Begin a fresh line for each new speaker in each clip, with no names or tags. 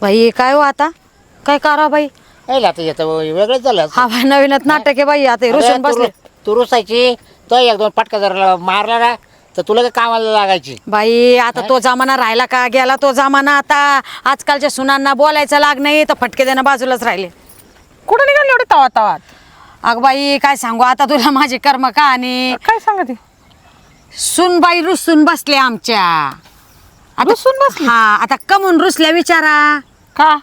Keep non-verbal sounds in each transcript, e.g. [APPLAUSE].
बाई काय हो आता? काय करा बाई?
नाही आता येतं वेगळंच झालं.
हा बाई नवीनच नाटक आहे बाई आता हे रुसून बसले.
तू रुसायची तो एक दोन पटका जर मारला ना तर तुला काय कामाला लागायची?
बाई आता तो जमाना राहिला का? गेला तो जमाना आता. आजकालच्या सुनांना बोलायचं लाग नाही तर फटके देणं बाजूलाच राहिले.
कुठं निघाली एवढे तवा तवात?
अग बाई काय सांगू आता तुला माझी कर्म का आणि
काय सांगते?
सुनबाई रुसून बसले आमच्या. आता
रुसून बसली?
हा आता कमून रुसल्या विचारा.
का?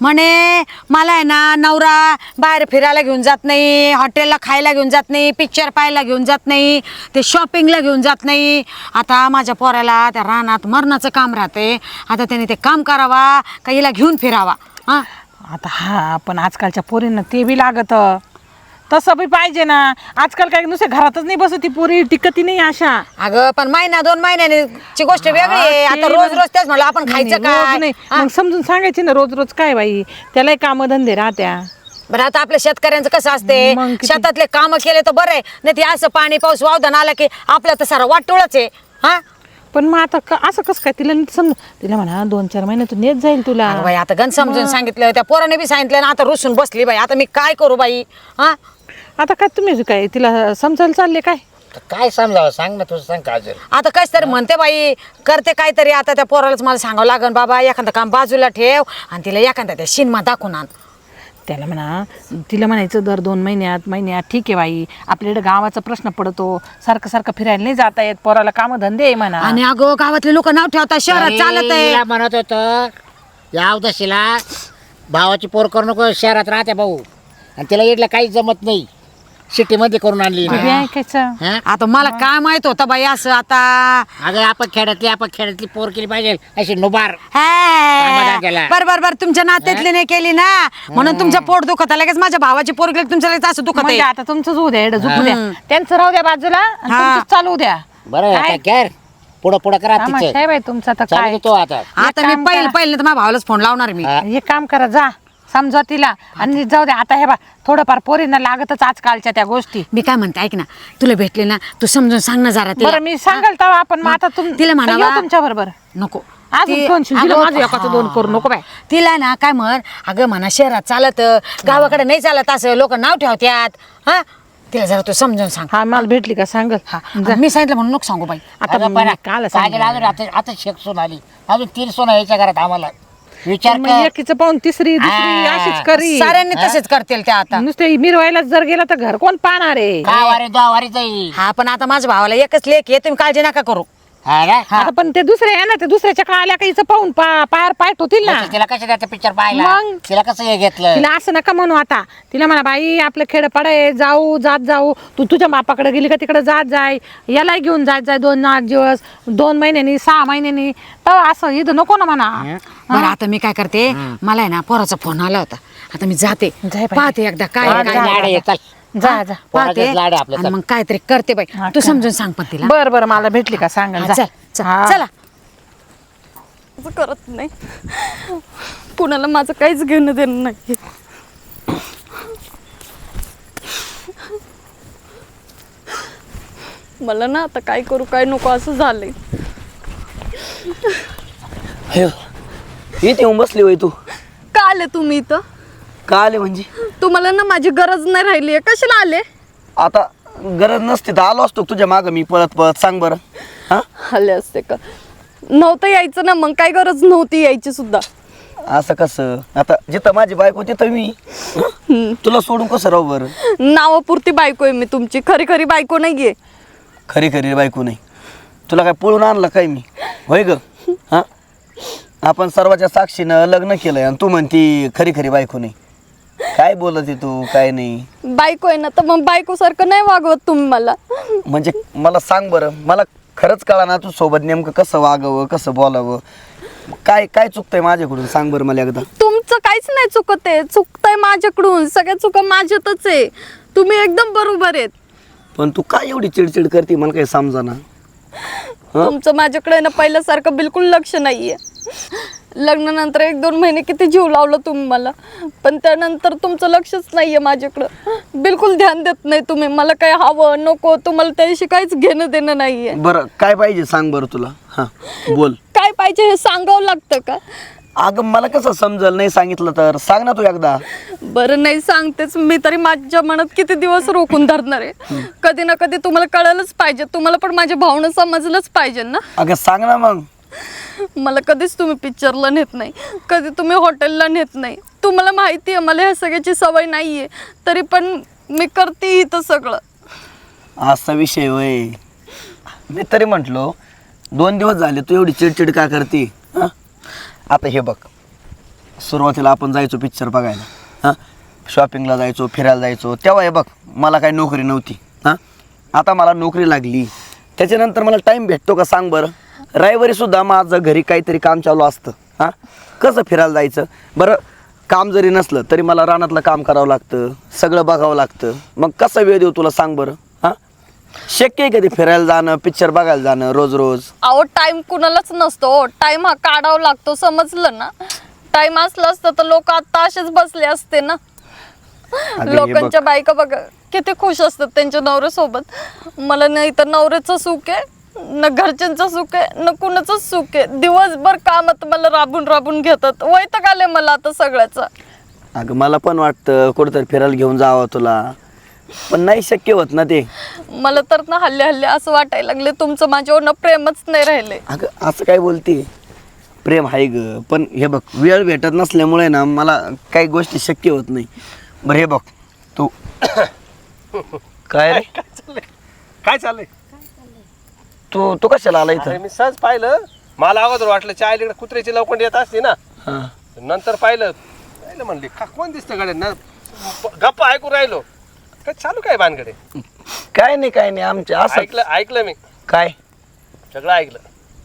म्हणे मला आहे ना नवरा बाहेर फिरायला घेऊन जात नाही हॉटेलला खायला घेऊन जात नाही पिक्चर पाहायला घेऊन जात नाही ते शॉपिंगला घेऊन जात नाही. आता माझ्या पोराला त्या रानात मरणाचं काम राहते. आता त्याने ते काम करावा का हिला घेऊन फिरावा? हा?
आता हा पण आजकालच्या पोरींना ते बी लागत. तसं बी पाहिजे ना. आजकाल काय नुसते घरातच नाही बसत ती पोरी टिकती नाही अशा.
अगं पण महिना दोन महिन्याची गोष्ट वेगळी आहे.
हा, ते
आता रोज रोज तेच म्हणलं आपण
नाही,
खायचं
रोज
काय?
नाही? मग समजून सांगायचे ना रोज रोज काय बाई? त्यालाही कामधंदे राहत्या.
बरं आता आपल्या शेतकऱ्यांचं कसं असते?
किती-
शेतातले काम केले तर बरं आहे. नाही ते असं पाणी पाऊस वावदान आला की आपलं तर सारं वाटोळच आहे. हा?
पण मग आता क- असं कसं काय? तिला नीट समज तिला म्हणा दोन चार महिन्यातून येत जाईल तुला.
अगं बाई आता गण समजून सांगितलं त्या पोराने बी सांगितलं ना आता रुसून बसली बाई. आता मी काय करू बाई? हा?
आता काय तुम्ही काय तिला समजायला चालले काय?
तर काय समजावं? सांग ना तुझं सांग काजल.
आता कस तरी म्हणते बाई करते काहीतरी आता त्या पोरालाच मला सांगावं लागन बाबा एखादं काम बाजूला ठेव आणि तिला एखादा त्या शिनमा दाखवून आण.
त्याला म्हणा तिला म्हणायचं दर दोन महिन्यात महिन्यात ठीक आहे बाई आपल्याकडे गावाचा प्रश्न पडतो सारखं सारखं फिरायला नाही जाता येत पोराला काम धंदे आहे म्हणा.
आणि अगो गावातले लोक नाव ठेवतात शहरात चालत आहे.
तिला म्हणत होतं या अवदशीला भावाची पोर करू नको शहरात राहते भाऊ. आणि तिला इडलं काहीच जमत नाही. सिटीमध्ये करून आणली ना. हा?
आता मला काय माहीत होतं बाई असं आता
अगं आपण खेड्यातली आपण खेड्यातली पोर केली पाहिजे अशी नुबार
हे.
समाधान केला.
बर बर बर तुमच्या नात्यातली नाही केली ना म्हणून तुमचं पोट दुखत आहे. लगेच माझ्या भावाची पोर गेली तुमच्या लगेच असं दुखत
म्हणजे
आहे
आता तुमचंच होऊ द्या एवढं द्या त्यांचं राहू द्या बाजूला आणि
हा.
चालू द्या
बरं
काय?
आता कर पुढं पुढं करा
तमाशा
तिचं
आहे बाई तुमचं आता
चालू
काय
आता
आता
एक
मी
काम
पहिले
करा.
पहिले तर माझ्या भावालाच फोन लावणार मी
हा.
हे काम करा जा समजा तिला. आणि जाऊ द्या आता हे बा थोडंफार पोरींना लागतच आजकालच्या त्या गोष्टी.
मी काय म्हणते ऐक ना तुला भेटले ना तू समजून सांग ना जरा तिला.
बरं मी सांगाल तेव्हा आपण मग आता तुम
तिला म्हणावा-
तुमच्या बरोबर
नको.
अजून
ती-
दोन शिव, तिला
अगं,
माझं एकाचं दोन करू नको बाय.
तिला ना काय म्हण अगं म्हणा शहरात चालत गावाकडे नाही चालत असं लोक नाव ठेवत्यात. हा? तिला जरा तू समजून सांग.
हा मला भेटली का? सांगल.
हा. मी सांगितलं म्हणून नको सांगू बाई.
आता
पण
मी काल
अजून आता आता शेक सून आली. अजून तीन सोन यायच्या घरात आम्हाला. विचार
मग
कर.
एकीचं पाहून तिसरी दुसरी
हा.
अशीच करी.
साऱ्यांनी तसेच करतील त्या आता.
नुसते मिरवायला जर गेला तर घर कोण पाहणार आहे?
हा पण आता माझ्या भावाला एकच लेख आहे तुम्ही काळजी नका करू.
हा ना?
आता पण ते दुसरे आहे ना ते दुसऱ्याच्या काळाल्या का हिचं पाहून पा- पायावर पाय ठेवतील ना
म्हणजे तिला कसं द्यायचं पिक्चर पाहायला?
मग?
तिला कसं हे घेतलं?
तिला असं नका म्हणू आता. तिला म्हणा बाई आपलं खेडपाड आहे जाऊ जात जाऊ. तू तुझ्या बापाकडे गेली का तिकडे जात जाय. यालाही घेऊन जात जाय दोन आठ दिवस दोन महिन्यांनी सहा महिन्यांनी. तर असं इथं नको ना म्हणा.
बरं आता मी काय करते? मला आहे ना पोराचा फोन आला होता. आता मी जाते.
जाय बाई.
पाहते एकदा काय काय
चल.
जा जा.
पाहते.
पोराचंच लाड आहे आपलं,
आणि
चल.
मग काहीतरी करते बाई.
हा,
तू
का?
समजून सांग पण तिला.
बर बर मला भेटली का? सांगाल
हा,
जा.
चल चल,
हा.
चला.
असं करत नाही. कुणाला माझं काहीच घेणं देणं नाही मला ना आता काय करू काय नको असं झालंय.
अयो इथे येऊन बसली वय तू.
का आले तुम्ही इथं?
का आले म्हणजे?
तुम्हाला ना माझी गरज नाही राहिली आहे. कशाला आले?
आता गरज नसते तर आलो असतो तुझ्या मागं मी. पळत पळत. सांग बरं. हा?
आले असते का? नव्हतं यायचं ना मग काय गरज नव्हती यायची सुद्धा.
असं कसं? आता जिथं माझी बायको तिथं मी. तुला सोडून कसं राहू बरं?
नावापुरती बायको आहे मी तुमची. खरी खरी बायको नाहीये.
खरी खरी बायको नाही. तुला काय पळून आणलं काय मी? होय ग? हा? आपण सर्वाच्या साक्षीनं लग्न केलंय आणि तू म्हणती खरी खरी बायको नाही. काय बोलत तू? काय नाही.
बायको आहे ना तर मग बायको सारखं नाही वागवत तुम्ही मला.
म्हणजे मला सांग बरं मला खरंच कळा ना तू सोबत नेमकं कसं वागावं कसं बोलावं? काय काय चुकतंय माझ्याकडून? सांग बरं मला एकदा.
तुमचं काहीच नाही चुकत आहे. चुकतंय माझ्याकडून. सगळ्या चुका माझ्यातच आहे. तुम्ही एकदम बरोबर आहेत.
पण तू काय एवढी चिडचिड करते? मला काही समजा ना
तुमचं माझ्याकडे ना पहिल्यासारखं बिलकुल लक्ष नाहीये. लग्नानंतर एक दोन महिने किती जीव लावलं तुम्ही मला पण त्यानंतर तुमचं लक्षच नाहीये माझ्याकडं. बिलकुल ध्यान देत नाही तुम्ही. मला काय हवं नको तुम्हाला त्याशी काहीच घेणं देणं नाहीये.
बरं काय पाहिजे सांग बरं तुला. हां बोल.
काय पाहिजे हे सांगावं लागतं का?
अगं मला कसं समजल? नाही सांगितलं तर. सांग ना तू एकदा.
बरं नाही सांगतेच. मी तरी माझ्या मनात किती दिवस रोखून धरणार आहे? कधी ना कधी तुम्हाला कळायलाच पाहिजे. तुम्हाला पण माझ्या भावना समजलंच पाहिजे ना?
अगं सांग ना मग.
मला कधीच तुम्ही पिक्चरला नेत नाही. कधी तुम्ही हॉटेलला नेत नाही. तुम्हाला माहिती आहे मला ह्या सगळ्याची सवय नाही आहे तरी पण मी करते इथं सगळं.
असा विषय वय मी तरी म्हटलो दोन दिवस झाले तू एवढी चिडचिड का करते? हं? आता हे बघ. सुरुवातीला आपण जायचो पिक्चर बघायला. हां? शॉपिंगला जायचो फिरायला जायचो. तेव्हा हे बघ मला काही नोकरी नव्हती. हां? आता मला नोकरी लागली. त्याच्यानंतर मला टाईम भेटतो का सांग बरं? रविवारी सुद्धा माझं घरी काहीतरी काम चालू असतं. हां? कसं फिरायला जायचं? बरं काम जरी नसलं तरी मला रानातलं काम करावं लागतं सगळं बघावं लागतं. मग कसा वेळ देऊ तुला सांग बरं? हां? शक्य आहे कधी फिरायला जाणं पिक्चर बघायला जाणं रोज रोज
अहो टाइम कुणालाच नसतो. टाइम हा काढावा लागतो समजलं ना? टाइम असला असतं तर लोक आता असेच बसले असते ना?
अगं हे
लोकांच्या बायका बघा किती खुश असतात त्यांच्या नवऱ्यासोबत. मला नाही तर नवऱ्याचं सुख आहे. न घरच्यांचं सुख आहे न कुणाचंच सुख आहे. दिवसभर कामात मला राबून राबून घेतात. वैताग आले मला आता सगळ्याचं.
अगं मला पण वाटतं कुठंतरी फिरायला घेऊन जावं तुला. पण नाही शक्य होत ना ते.
मला तर ना हल्ले हल्ले असं वाटायला लागले. तुमचं माझ्यावर ना प्रेमच नाही राहिले.
अगं असं काय बोलते? प्रेम आहे ग पण हे बघ वेळ भेटत नसल्यामुळे ना मला काही गोष्टी शक्य होत नाही. बरं हे बघ तू [COUGHS] काय रे?
काय चाललंय?
तू तू कशाला आला
अरे
इथं
मी सहज पाहिलं. मला अगोदर वाटलं चायलीकडे कुत्र्याची लवकर येत असते ना.
हां.
नंतर पाहिलं. पाहिलं म्हणले का कोण दिसतं गाड्या ना गप्पा ऐकून राहिलो. काय चालू काय भानगडे?
काय नाही काय नाही आमच्या असं
ऐकलं ऐकलं मी.
काय?
सगळं ऐकलं.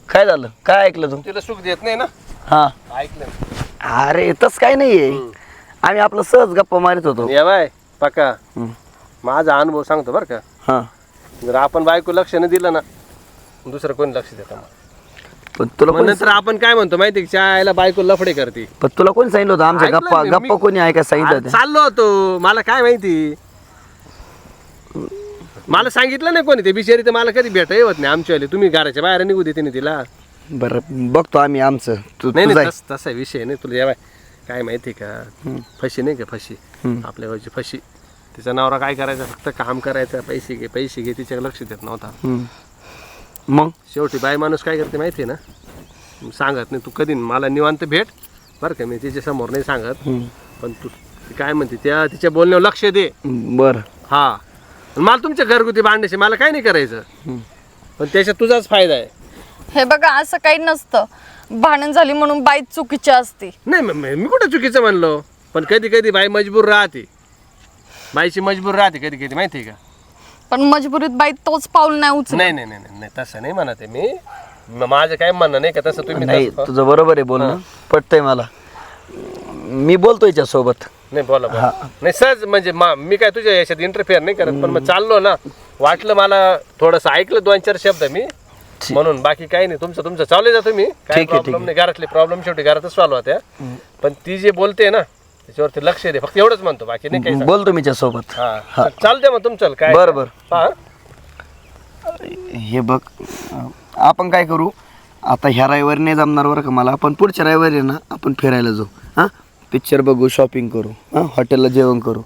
काय झालं? काय ऐकलं तू?
तिला सुख देत नाही ना?
हां.
ऐकलं मी.
अरे तस काय नाहीये. आम्ही आपलं सहज गप्पा मारित होतो.
ये बाय पक्का. माझा अनुभव सांगतो बरं का.
हां.
जर आपण बायको लक्ष नाही दिलं ना दुसरं कोणी लक्ष देतं मग.
पण तुला
मग
कोणी
नंतर आपण काय म्हणतो माहिती आहे का, चायला बायको लफडे करते.
पण तुला कोणी सांगितलं होतं? आमच्या
ऐकलं
गप्पा
मी,
गप्पा कोणी ऐका सांगितलं होतं?
चाललो होतो. मला काय माहिती? मला सांगितलं नाही कोणी ते. बिचारी तर मला कधी भेट येत नाही. आमच्या वाले तुम्ही घराच्या बाहेर निघू देते नाही तिला.
बरं बघतो आम्ही आमचं. तू
नाही
तू
नाही तस- तसा विषय नाही. तुला जेव्हा काय माहिती का? फशी नाही का? फशी. आपल्या गावची फशी. तिचा नवरा काय करायचा? फक्त काम करायचं पैसे घे पैसे घे. तिच्या लक्ष देत नव्हता.
हम्म. मग?
शेवटी बाई माणूस काय करते माहिती आहे ना? सांगत नाही. तू कधी मला निवांत भेट. बरं का मी तिच्या समोर नाही सांगत. पण तू ती काय म्हणते त्या तिच्या बोलण्यावर लक्ष दे.
बरं.
हा. आणि मला तुमच्या घरगुती भांडायचे मला काही नाही करायचं. पण त्याच्यात तुझाच फायदा आहे.
हे बघा असं काही नसतं. भांडण झाली म्हणून बाई चुकीची असते.
नाही मग मी मी कुठं चुकीचं म्हणलो? पण कधी कधी बाई मजबूर राहते. बाईची मजबूर राहते कधी कधी माहिती आहे का?
पण मजबुरीत बाई तोच पाऊल नाही उचल
नाही नाही नाही नाही, नाही तसं नाही म्हणत आहे मी. म- माझं काय म्हणणं नाही का तसं तुम्ही
नाही
तसं-
तुझं बरोबर आहे बोलणं. पटतंय मला. मी बोलतो याच्या सोबत
नाही बोला बोला. नाही सहज म्हणजे मा- मी काय तुझ्या याच्यात इंटरफेअर नाही करत पण मग चाललो ना. वाटलं मला थोडंसं ऐकलं दोन चार शब्द मी. म्हणून बाकी काही नाही. तुमचं तुमचं चालू जा तुम्ही. काय
ठीक आहे, ठीक
प्रॉब्लेम नाही. घरातले प्रॉब्लेम शेवटी घरातच सॉल्व्ह होत्या. पण ती जे बोलते ना त्याच्यावरती लक्ष दे फक्त एवढंच म्हणतो बाकी नाही काही
मी सोबत
हा चालते मग तुमचं काय
बरं, बरं.
हा?
हे बघ अं, आपण काय करू आता ह्या रविवारी नाही जमणार बरं का मला पण पुढच्या रविवारी आहे ना आपण फिरायला जाऊ हां? पिक्चर बघू शॉपिंग करू हां? हॉटेलला जेवण करू.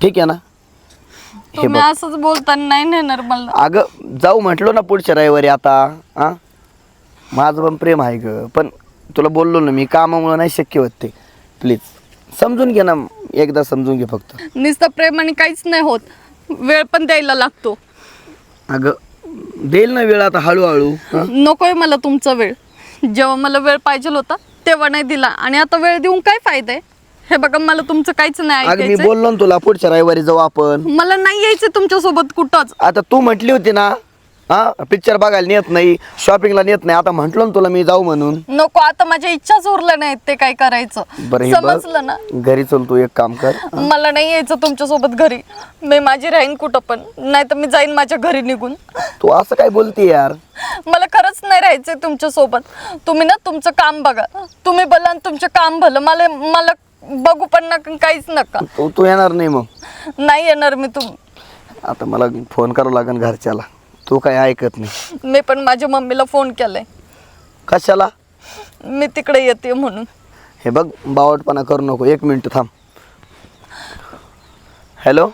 ठीक आहे ना? हे
तुम्ही
बघ.
असंच बोलताना नाही नेणार मला.
अगं जाऊ म्हटलो ना पुढच्या रविवारी आता हां? माझं पण प्रेम आहे ग पण तुला बोललो ना मी कामामुळं नाही शक्य होत ते प्लीज समजून घे ना एकदा समजून घे फक्त.
नुसतं प्रेमाने काहीच नाही होत. वेळ पण द्यायला लागतो.
अगं देईल ना वेळ आता हळूहळू हं?
नकोय मला तुमचा वेळ. जेव्हा मला वेळ पाहिजे होता तेव्हा नाही दिला. आणि आता वेळ देऊन काय फायदा आहे? हे बघा मला तुमचं काहीच नाही
अगं मी
ऐकायचं
बोललो ना तुला पुढच्या रविवारी जाऊ आपण.
मला नाही यायचं तुमच्यासोबत कुठंच.
आता तू म्हटली होती ना हा? पिक्चर बघायला नेत नाही शॉपिंगला नेत नाही. आता म्हटलो ना तुला मी जाऊ म्हणून.
नको आता माझ्या इच्छाच उरल्या नाहीत ते काय करायचं.
बरं हे
समजलं ना?
घरी चल तू एक काम कर.
मला नाही यायचं तुमच्यासोबत घरी. मी माझी राहीन कुठं पण. नाही तर मी जाईन माझ्या घरी निघून.
तू असं काय बोलते यार?
मला खरंच नाही राहायचंय तुमच्यासोबत तुम्ही ना तुमचं काम बघा. तुम्ही भलं आणि तुमचं काम भलं. मला मला बघू पण नका काहीच नका.
तू तू येणार नाही मग.
नाही येणार मी तुम
आता मला फोन करावं लागेल घरच्याला. तू काय ऐकत नाही.
मी पण माझ्या मम्मीला फोन केलाय.
कशाला?
मी तिकडे येते म्हणून.
हे बघ बावटपणा करू नको. एक मिनिट थांब. हॅलो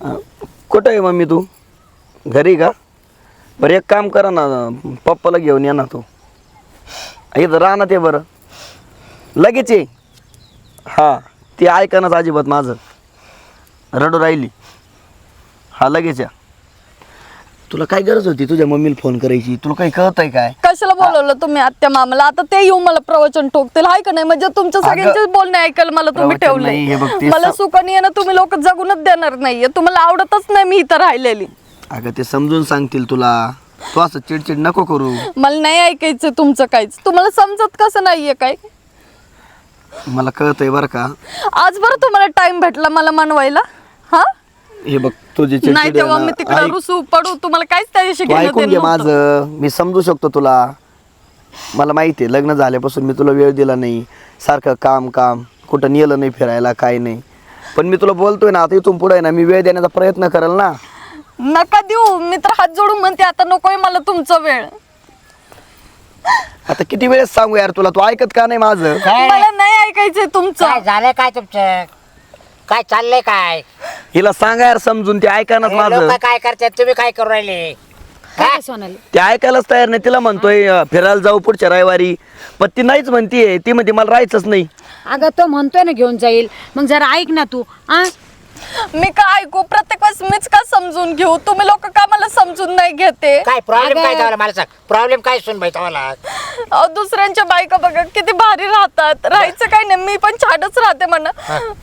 अं, कुठं आहे मम्मी तू? घरी का? बरं एक काम करा ना पप्पाला घेऊन ये ना तू. इथं राहा ना ते बरं. लगेच ये. हां ती ऐकणच अजिबात माझं. रडू राहिली. हा लगेच या. तुला काय गरज होती? तुझ्या मम्मीला फोन करायची. तुला काही कळत आहे काय?
कशाला बोलवलं तुम्ही आत्या मामाला? आता ते येऊन मला प्रवचन ठोकतील हाय का नाही? म्हणजे तुमच्या सगळ्यांचे बोलणे ऐकायला मला तुम्ही
प्रवचन नाही, हे बघ,
ठेवले
ते
मला
स-
सुखाने आहे ना तुम्ही लोक जगूनच देणार नाहीये. तुम्हाला आवडतच नाही मी इथं राहिलेली.
अगं ते समजून सांगतील तुला. तू असं चिडचिड नको करू.
मला नाही ऐकायचं तुमचं काहीच. तुम्हाला समजत कसं नाहीये काय?
मला कळत आहे बरं का.
आज बरं तुम्हाला टाइम भेटला मला मनवायला. हा?
हे बघ तुझी
नाही तेव्हा मी
ना,
तिकडे
ऐक-
रुसू पडू तुम्हाला काहीच त्याच्याशी
तू
घेणं
ऐकून घे
देणं नव्हतं.
माझं. मी समजू शकतो तुला. मला माहिती आहे लग्न झाल्यापासून मी तुला वेळ दिला नाही. सारखं काम काम. कुठं नेलं नाही फिरायला काय नाही. पण मी तुला बोलतोय ना आता इथून पुढे ना मी वेळ देण्याचा प्रयत्न करेल ना.
नका देऊ मी तर हात जोडून म्हणते आता नकोय मला तुमचा वेळ.
आता किती वेळेस सांगू यार तुला तू ऐकत का नाही माझं?
काय?
मला नाही ऐकायचंय तुमचं.
काय झालंय काय तुमचं? काय चाललंय काय?
हिला सांगा यार समजून ते ऐकानच माझं
लोक काय करतात? तुम्ही काय करू राहिले?
काय सोनाली?
ते ऐकायलाच तयार नाही. तिला म्हणतोय अं, फिरायला जाऊ पुढच्या रविवारी. पण ती नाहीच म्हणतीये. ती म्हणते मला राहायचंच नाही.
अगं तो म्हणतोय ना घेऊन जाईल. मग जरा ऐक ना तू आ?
मी का ऐकू? प्रत्येक वेळेस मीच का समजून घेऊ? तुम्ही लोक का मला समजून नाही घेते?
काय प्रॉब्लेम काय. तुम्हाला मला सांग. प्रॉब्लेम काय सुन बाई तुम्हाला
अहो, दुसऱ्यांच्या बायका बघा किती भारी राहतात. राहायचं काय नाही. मी पण छानच राहते म्हणा.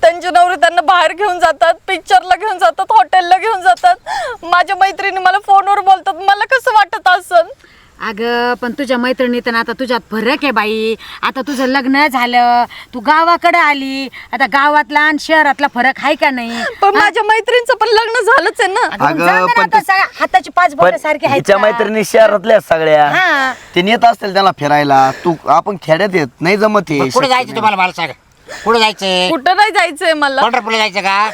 त्यांचे नवरे त्यांना बाहेर घेऊन जातात पिक्चरला घेऊन जातात हॉटेलला घेऊन जातात. माझ्या मैत्रिणी मला फोनवर बोलतात. मला कसं वाटत असन?
अगं पण तुझ्या मैत्रिणीत ना आता तुझ्यात फरक आहे बाई. आता तुझं लग्न झालं तू गावाकडे आली. आता गावातला आणि शहरातला फरक आहे का नाही?
पण माझ्या मैत्रिणीचं पण लग्न झालंच आहे ना.
अगं,
अगं,
जाऊ दे ना
पण
आता
ते-
सगळ्या हाताची पाच बोट
पण
सारखी आहेत
हिच्या
का?
मैत्रिणी शहरातल्या आहेत सगळ्या.
हा.
ते नेत असतील त्याला फिरायला. तू आपण खेड्यात येत नाही जमत हे
कुठे जायचं तुम्हाला मला सांग कुठे जायचंय?
कुठं नाही जायचंय मला.
पंढरपूरला जायचं का?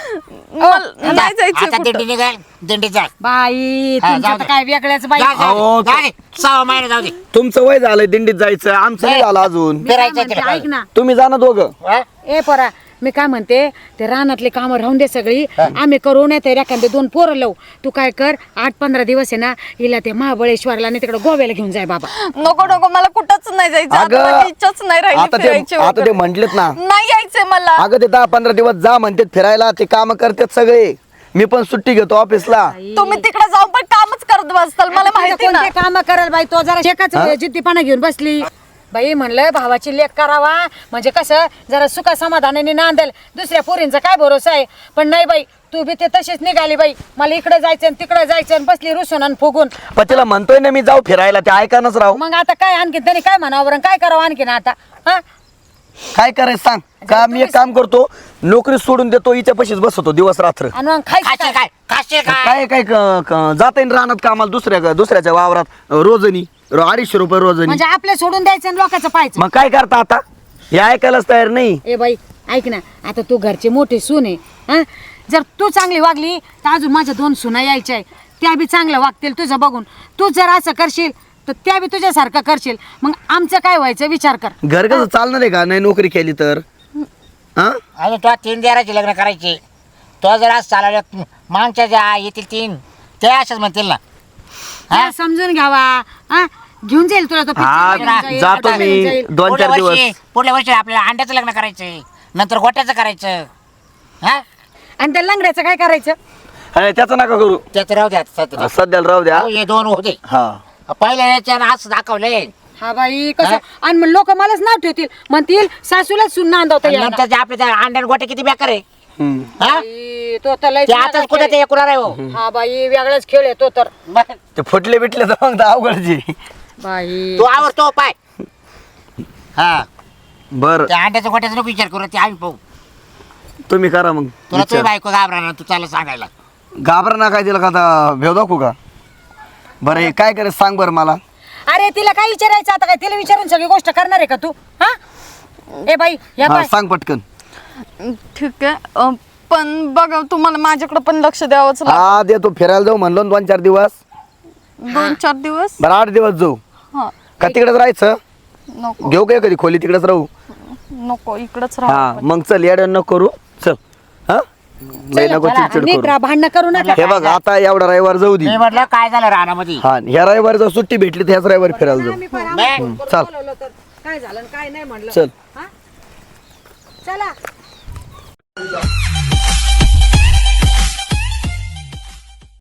मला नाही जायचंय
आता
कुठं.
दिंडी निघाल. दिंडी जा.
बाई
हा,
तुमचं
जाऊ
तर
दे.
काय वेगळ्याच बाई.
जा, जाऊ दे.
अहो,
जाऊ दे. सहा महिने जाऊ दे.
तुमचं वय झालंय दिंडीत जायचं. आमचं नाही झालं अजून.
मी काय
फिरायचं
म्हणते, ऐक ना.
तुम्ही जा ना दोघं.
हा?
ए पोरा मी काय म्हणते ते रानातले कामं राहून दे सगळी. आम्ही करू नाही तर एखादे दोन पोरं लावू. तू काय कर आठ पंधरा दिवस आहे ना हिला ते महाबळेश्वरला आणि तिकडे गोव्याला घेऊन जाय बाबा.
नको नको मला कुठंच नाही जायचं. आता
अगं,
माझी इच्छाच नाही राहिली
आता ते
फिरायची
आता ते
वगैरे.
म्हंटलेत ना.
नाही यायचंय मला.
अगं ते दहा पंधरा दिवस जा म्हणतात फिरायला ते काम करतात सगळे. मी पण सुट्टी घेतो ऑफिसला.
तुम्ही तिकडे जाऊन पण कामच करत बसताल मला माहिती ना.
काम कराल बाई तो जरा शेकाच जिद्दीपणा घेऊन बसली. बाई म्हणलं भावाची लेख करावा. म्हणजे कसं जरा सुखा समाधानाने नांदेल. दुसऱ्या पोरींचा काय भरोसा आहे? पण नाही बाई तू बी ते तशीच निघाली बाई. मला इकडे जायचं आणि तिकडे जायचं आणि बसली रुसून आणि फुगून.
पण तिला म्हणतोय ना मी जाऊ फिरायला ते ऐकानच राहू.
मग आता काय आणखीन? त्यांनी काय म्हणावं बरं? काय करावं आणखीन आता? हा?
काय करायचं सांग? का मी एक काम करतो नोकरी सोडून देतो हिच्या पशीच बसतो दिवस रात्र.
आणि मग खायचं काय?
काय? काय?
क- क- जाता येईल रानात कामाला दुसऱ्या दुसऱ्याच्या वावरात रोजनी. रो- अडीचशे रुपये रोजनी
म्हणजे आपल्या सोडून द्यायचं आणि लोकांचं पाहायचं.
मग काय करता आता? हे ऐकायलाच तयार नाही.
ए बाई ऐक ना. आता तू घरची मोठी सून आहे हा? जर तू चांगली वागली तर अजून माझ्या दोन सुना यायच्या आहे. त्या बी चांगलं वागतील तुझं बघून. तू जर असं करशील तर त्या बी तुझ्यासारखं करशील. मग आमचं काय व्हायचं? विचार कर.
घर कसं चालणार आहे का? नाही नोकरी केली तर? हा?
अजून तुला तीन देराचे लग्न करायचे. तो जर आज चालवलं मागच्या ज्या येतील तीन ते अशाच म्हणतील ना.
जरा समजून घ्यावा. हा? घेऊन जाईल तुला तो picture
हा,
बघायला जाईल,
जातो मी.
जाईल.
दोन
पुढल्या
चार
वर्षी
दिवस
पुढल्या वर्षी आपल्याला अंड्याचं लग्न करायचंय. नंतर गोट्याचं करायचं. हा?
आणि त्या लंगड्याचं काय करायचं?
अरे, त्याचं नका करू.
त्याचं राहू द्या सध्या.
सध्याला राहू द्या.
अहो, हे दोन होते
हा.
पहिल्या याच्यानं असं दाखवलंय.
हा बाई कसं? आणि लोक मलाच नाव ठेवतील. म्हणतील सासूलाच सुन नांदवता
आणि
येणार.
नंतर जे आपल्या त्या अंड्यान गोटे किती बेकार आहे. हा?
बाई, तो तर लय
ते आताच कुठे ते एकूण आहे हो.
हा बाई वेगळाच खेळ आहे तो तर.
ते फुटले बिटले तर मग तर अवघडची.
बाई.
तू आवर तो पाय. हा.
बर.
त्या अंड्याच्या गोट्याचा नको विचार करू ते आम्ही पाहू.
तुम्ही करा मग
तुला तुझी
विचार.
बायको घाबरा तू चालला सांगायला.
घाबरा ना काय तिला का आता भेव दाखवू का? बरं हे काय करायचं सांग बरं मला.
अरे तिला काय विचारायचं आता काय? तिला विचारून सगळी गोष्ट करणार आहे का तू? हा? ए बाई या
हा
बाय.
सांग पटकन.
ठीक आहे. पण बघा तुम्हाला माझ्याकडे पण लक्ष द्यावंच लागेल
हा दे तू फिरायला जाऊ म्हणलो ना दोन चार दिवस.
दोन चार दिवस?
बरं आठ दिवस जाऊ.
हा.
का तिकडेच राहायचं?
नको.
घेऊ काय कधी खोली तिकडेच राहू?
नको इकडंच राहा
हा मग चल येड्या नको करू. चल. हा? लय नको चिडचिड
नीट
करू.
राहा भांडणं करू नका.
हे बघ आता एवढा रविवार जाऊ दे.
मी म्हटलं काय झालं रानामध्ये?
हा ह्या रविवारी जर सुट्टी भेटली तर ह्याच रविवारी फिरायला जाऊ. चाल.
तर. काय झालं आणि काय नाही म्हणलं.
चल.
हा? 了。